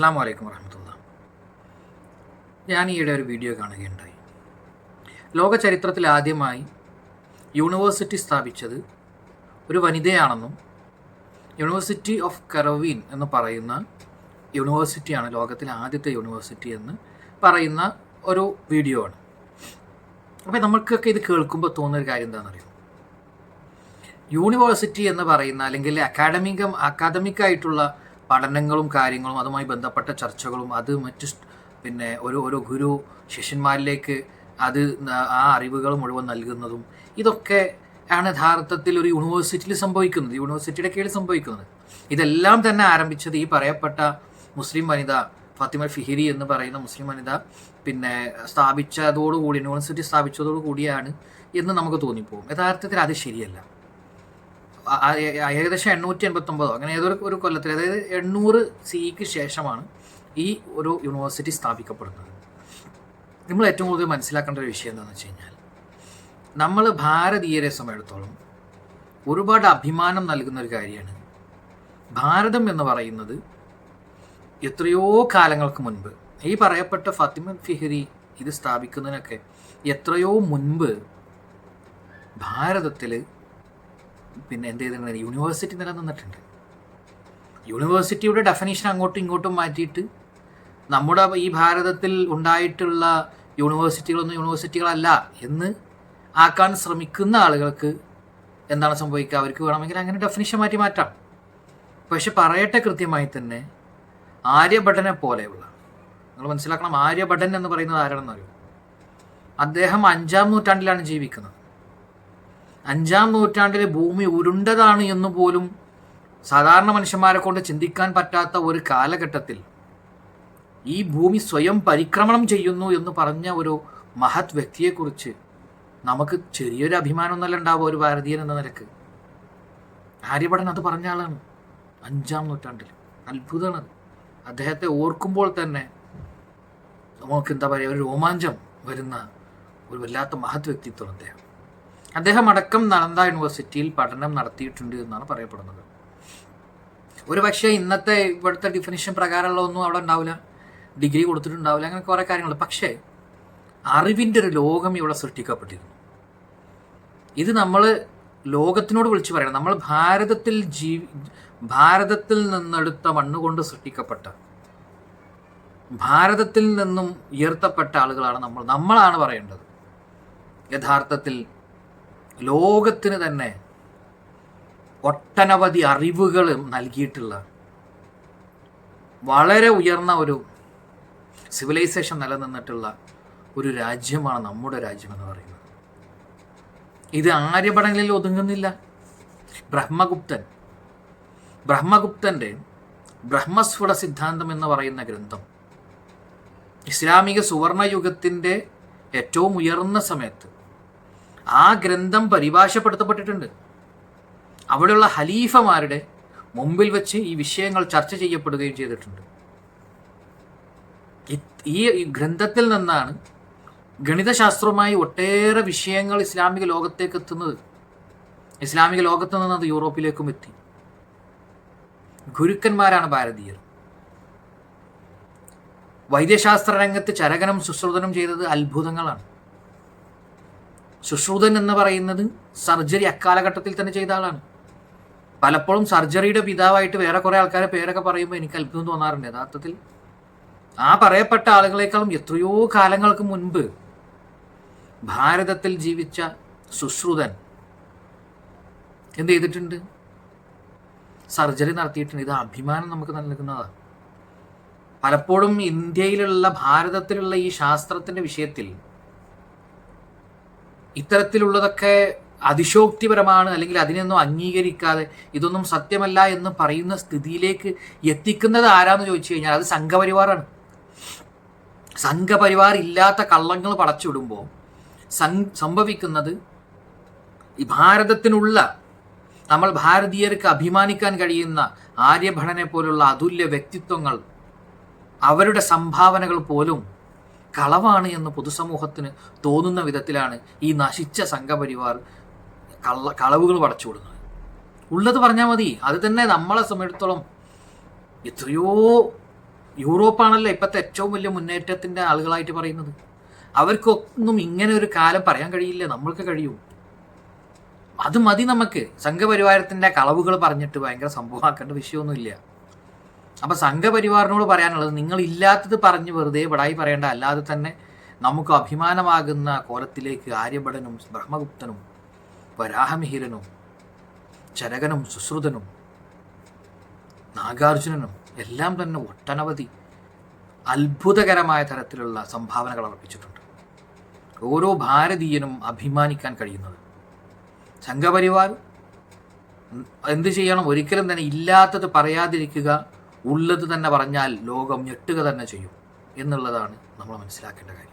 അസ്സാം വലൈക്കും വർഹമത്തുള്ള ഞാൻ ഈയിടെ ഒരു വീഡിയോ കാണുകയുണ്ടായി. ലോക ചരിത്രത്തിൽ ആദ്യമായി യൂണിവേഴ്സിറ്റി സ്ഥാപിച്ചത് ഒരു വനിതയാണെന്നും യൂണിവേഴ്സിറ്റി ഓഫ് കറവീൻ എന്ന് പറയുന്ന യൂണിവേഴ്സിറ്റിയാണ് ലോകത്തിലെ ആദ്യത്തെ യൂണിവേഴ്സിറ്റി എന്ന് പറയുന്ന ഒരു വീഡിയോ ആണ് അപ്പോൾ നമ്മൾക്കൊക്കെ ഇത് കേൾക്കുമ്പോൾ തോന്നുന്ന ഒരു കാര്യം എന്താണെന്നറിയോ? യൂണിവേഴ്സിറ്റി എന്ന് പറയുന്ന അല്ലെങ്കിൽ അക്കാഡമിക അക്കാദമിക് ആയിട്ടുള്ള പഠനങ്ങളും കാര്യങ്ങളും അതുമായി ബന്ധപ്പെട്ട ചർച്ചകളും അത് മറ്റ് പിന്നെ ഒരു ഒരു ഗുരു ശിഷ്യന്മാരിലേക്ക് അത് ആ അറിവുകൾ മുഴുവൻ നൽകുന്നതും ഇതൊക്കെ ആണ് യഥാർത്ഥത്തിൽ ഒരു യൂണിവേഴ്സിറ്റിയിൽ സംഭവിക്കുന്നത്. യൂണിവേഴ്സിറ്റിയുടെ കീഴിൽ സംഭവിക്കുന്നത്. ഇതെല്ലാം തന്നെ ആരംഭിച്ചത് ഈ പറയപ്പെട്ട മുസ്ലിം വനിത ഫാത്തിമ ഫിഹിരി എന്ന് പറയുന്ന മുസ്ലിം വനിത പിന്നെ സ്ഥാപിച്ചതോടുകൂടി യൂണിവേഴ്സിറ്റി സ്ഥാപിച്ചതോടുകൂടിയാണ് എന്ന് നമുക്ക് തോന്നിപ്പോകും. യഥാർത്ഥത്തിൽ അത് ശരിയല്ല. ഏകദേശം എണ്ണൂറ്റി എൺപത്തൊമ്പതോ അങ്ങനെ ഏതൊരു ഒരു കൊല്ലത്തിൽ അതായത് എണ്ണൂറ് സിക്ക് ശേഷമാണ് ഈ ഒരു യൂണിവേഴ്സിറ്റി സ്ഥാപിക്കപ്പെടുന്നത്. നമ്മൾ ഏറ്റവും കൂടുതൽ മനസ്സിലാക്കേണ്ട ഒരു വിഷയം എന്താണെന്ന് വെച്ച് കഴിഞ്ഞാൽ നമ്മൾ ഭാരതീയരെ സമയത്തോളം ഒരുപാട് അഭിമാനം നൽകുന്ന ഒരു കാര്യമാണ്. ഭാരതം എന്ന് പറയുന്നത് എത്രയോ കാലങ്ങൾക്ക് മുൻപ് ഈ പറയപ്പെട്ട ഫാത്തിമ ഫിഹരി ഇത് സ്ഥാപിക്കുന്നതിനൊക്കെ എത്രയോ മുൻപ് ഭാരതത്തിൽ പിന്നെ എന്ത് ചെയ്തിട്ടുണ്ട്? യൂണിവേഴ്സിറ്റി നിലനിന്നിട്ടുണ്ട് യൂണിവേഴ്സിറ്റിയുടെ ഡെഫിനേഷൻ അങ്ങോട്ടും ഇങ്ങോട്ടും മാറ്റിയിട്ട് നമ്മുടെ ഈ ഭാരതത്തിൽ ഉണ്ടായിട്ടുള്ള യൂണിവേഴ്സിറ്റികളൊന്നും യൂണിവേഴ്സിറ്റികളല്ല എന്ന് ആക്കാൻ ശ്രമിക്കുന്ന ആളുകൾക്ക് എന്താണ് സംഭവിക്കുക? അവർക്ക് വേണമെങ്കിൽ അങ്ങനെ ഡെഫിനിഷൻ മാറ്റി മാറ്റാം. പക്ഷെ പറയട്ടെ കൃത്യമായി തന്നെ ആര്യഭട്ടനെ പോലെയുള്ള നിങ്ങൾ മനസ്സിലാക്കണം ആര്യഭട്ടൻ എന്ന് പറയുന്നത് ആരാണെന്നറിയോ? അദ്ദേഹം അഞ്ചാം നൂറ്റാണ്ടിലാണ് ജീവിക്കുന്നത്. അഞ്ചാം നൂറ്റാണ്ടിലെ ഭൂമി ഉരുണ്ടതാണ് എന്ന് പോലും സാധാരണ മനുഷ്യന്മാരെ കൊണ്ട് ചിന്തിക്കാൻ പറ്റാത്ത ഒരു കാലഘട്ടത്തിൽ ഈ ഭൂമി സ്വയം പരിക്രമണം ചെയ്യുന്നു എന്ന് പറഞ്ഞ ഒരു മഹത് വ്യക്തിയെക്കുറിച്ച് നമുക്ക് ചെറിയൊരു അഭിമാനം ഒന്നല്ല ഉണ്ടാവുക ഒരു ഭാരതീയൻ എന്ന നിലയ്ക്ക്. ആര്യഭടൻ അത് പറഞ്ഞ ആളാണ് അഞ്ചാം നൂറ്റാണ്ടിൽ. അത്ഭുതമാണ്. അദ്ദേഹത്തെ ഓർക്കുമ്പോൾ തന്നെ നമുക്ക് എന്താ പറയുക ഒരു രോമാഞ്ചം വരുന്ന ഒരു വല്ലാത്ത മഹത് വ്യക്തിത്വം അദ്ദേഹം. അദ്ദേഹം അടക്കം നളന്ദ യൂണിവേഴ്സിറ്റിയിൽ പഠനം നടത്തിയിട്ടുണ്ട് എന്നാണ് പറയപ്പെടുന്നത്. ഒരു പക്ഷേ ഇന്നത്തെ ഇവിടുത്തെ ഡിഫിനിഷൻ പ്രകാരമുള്ള ഒന്നും അവിടെ ഉണ്ടാവില്ല. ഡിഗ്രി കൊടുത്തിട്ടുണ്ടാവില്ല അങ്ങനെ കുറേ കാര്യങ്ങൾ പക്ഷേ അറിവിന്റെ ഒരു ലോകം ഇവിടെ സൃഷ്ടിക്കപ്പെട്ടിരുന്നു. ഇത് നമ്മൾ ലോകത്തിനോട് വിളിച്ചു പറയണം. നമ്മൾ ഭാരതത്തിൽ ജീവി ഭാരതത്തിൽ നിന്നെടുത്ത മണ്ണുകൊണ്ട് സൃഷ്ടിക്കപ്പെട്ട ഭാരതത്തിൽ നിന്നും ഉയർത്തപ്പെട്ട ആളുകളാണ് നമ്മൾ നമ്മളാണ് പറയേണ്ടത്. യഥാർത്ഥത്തിൽ ലോകത്തിന് തന്നെ ഒട്ടനവധി അറിവുകൾ നൽകിയിട്ടുള്ള വളരെ ഉയർന്ന ഒരു സിവിലൈസേഷൻ നിലനിന്നിട്ടുള്ള ഒരു രാജ്യമാണ് നമ്മുടെ രാജ്യം എന്ന് പറയുന്നത്. ഇത് ആര്യപടങ്ങളിൽ ഒതുങ്ങുന്നില്ല. ബ്രഹ്മഗുപ്തൻ. ബ്രഹ്മഗുപ്തന്റെ ബ്രഹ്മസ്ഫുട സിദ്ധാന്തം എന്ന് പറയുന്ന ഗ്രന്ഥം ഇസ്ലാമിക സുവർണയുഗത്തിന്റെ ഏറ്റവും ഉയർന്ന സമയത്ത് ആ ഗ്രന്ഥം പരിഭാഷപ്പെടുത്തപ്പെട്ടിട്ടുണ്ട്. അവിടെയുള്ള ഹലീഫമാരുടെ മുമ്പിൽ വെച്ച് ഈ വിഷയങ്ങൾ ചർച്ച ചെയ്യപ്പെടുകയും ചെയ്തിട്ടുണ്ട്. ഈ ഗ്രന്ഥത്തിൽ നിന്നാണ് ഗണിതശാസ്ത്രവുമായി ഒട്ടേറെ വിഷയങ്ങൾ ഇസ്ലാമിക ലോകത്തേക്ക് എത്തുന്നത്. ഇസ്ലാമിക ലോകത്ത് നിന്ന് അത് യൂറോപ്പിലേക്കും എത്തി. ഗുരുക്കന്മാരാണ് ഭാരതീയർ. വൈദ്യശാസ്ത്ര രംഗത്ത് ചരകനും സുശ്രുതനും ചെയ്തത് അത്ഭുതങ്ങളാണ്. സുശ്രുതൻ എന്ന് പറയുന്നത് സർജറി അക്കാലഘട്ടത്തിൽ തന്നെ ചെയ്ത ആളാണ്. പലപ്പോഴും സർജറിയുടെ പിതാവായിട്ട് വേറെ കുറേ ആൾക്കാരെ പേരൊക്കെ പറയുമ്പോൾ എനിക്ക് അത്ഭുതം തോന്നാറുണ്ട്. യഥാർത്ഥത്തിൽ ആ പറയപ്പെട്ട ആളുകളെക്കാളും എത്രയോ കാലങ്ങൾക്ക് മുൻപ് ഭാരതത്തിൽ ജീവിച്ച സുശ്രുതൻ എന്ത് ചെയ്തിട്ടുണ്ട്? സർജറി നടത്തിയിട്ടുണ്ട്. ഇത് അഭിമാനം നമുക്ക് നൽകുന്നതാണ്. പലപ്പോഴും ഇന്ത്യയിലുള്ള ഭാരതത്തിലുള്ള ഈ ശാസ്ത്രത്തിന്റെ വിഷയത്തിൽ ഇത്തരത്തിലുള്ളതൊക്കെ അതിശോക്തിപരമാണ് അല്ലെങ്കിൽ അതിനൊന്നും അംഗീകരിക്കാതെ ഇതൊന്നും സത്യമല്ല എന്ന് പറയുന്ന സ്ഥിതിയിലേക്ക് എത്തിക്കുന്നത് ആരാന്ന് ചോദിച്ചു കഴിഞ്ഞാൽ അത് സംഘപരിവാറാണ്. സംഘപരിവാർ ഇല്ലാത്ത കള്ളങ്ങൾ പടച്ചുവിടുമ്പോൾ സംഭവിക്കുന്നത് ഈ ഭാരതത്തിനുള്ള നമ്മൾ ഭാരതീയർക്ക് അഭിമാനിക്കാൻ കഴിയുന്ന ആര്യഭടനെ പോലുള്ള അതുല്യ വ്യക്തിത്വങ്ങൾ അവരുടെ സംഭാവനകൾ പോലും കളവാണ് എന്ന് പൊതുസമൂഹത്തിന് തോന്നുന്ന വിധത്തിലാണ് ഈ നശിച്ച സംഘപരിവാർ കള്ള കളവുകൾ പടച്ചുവിടുന്നത്. ഉള്ളത് പറഞ്ഞാൽ മതി. അത് തന്നെ നമ്മളെ സംബന്ധിച്ചിടത്തോളം എത്രയോ യൂറോപ്പാണല്ലോ ഇപ്പോഴത്തെ ഏറ്റവും വലിയ മുന്നേറ്റത്തിന്റെ ആളുകളായിട്ട് പറയുന്നത്. അവർക്കൊന്നും ഇങ്ങനെ ഒരു കാലം പറയാൻ കഴിയില്ല. നമ്മൾക്ക് കഴിയൂ. അത് മതി നമുക്ക്. സംഘപരിവാരത്തിന്റെ കളവുകൾ പറഞ്ഞിട്ട് ഭയങ്കര സംഭവമാക്കേണ്ട വിഷയമൊന്നുമില്ല. അപ്പം സംഘപരിവാറിനോട് പറയാനുള്ളത് നിങ്ങൾ ഇല്ലാത്തത് പറഞ്ഞ് വെറുതെ പടായി പറയേണ്ട. അല്ലാതെ തന്നെ നമുക്ക് അഭിമാനമാകുന്ന കോലത്തിലേക്ക് ആര്യഭടനും ബ്രഹ്മഗുപ്തനും വരാഹമിഹിരനും ചരകനും സുശ്രുതനും നാഗാർജുനനും എല്ലാം തന്നെ ഒട്ടനവധി അത്ഭുതകരമായ തരത്തിലുള്ള സംഭാവനകൾ അർപ്പിച്ചിട്ടുണ്ട്. ഓരോ ഭാരതീയനും അഭിമാനിക്കാൻ കഴിയുന്നത്. സംഘപരിവാർ എന്ത് ചെയ്യണം? ഒരിക്കലും തന്നെ ഇല്ലാത്തത് പറയാതിരിക്കുക ഉള്ളത് തന്നെ പറഞ്ഞാൽ ലോകം ഞെട്ടുക തന്നെ ചെയ്യും എന്നുള്ളതാണ് നമ്മൾ മനസ്സിലാക്കേണ്ട കാര്യം.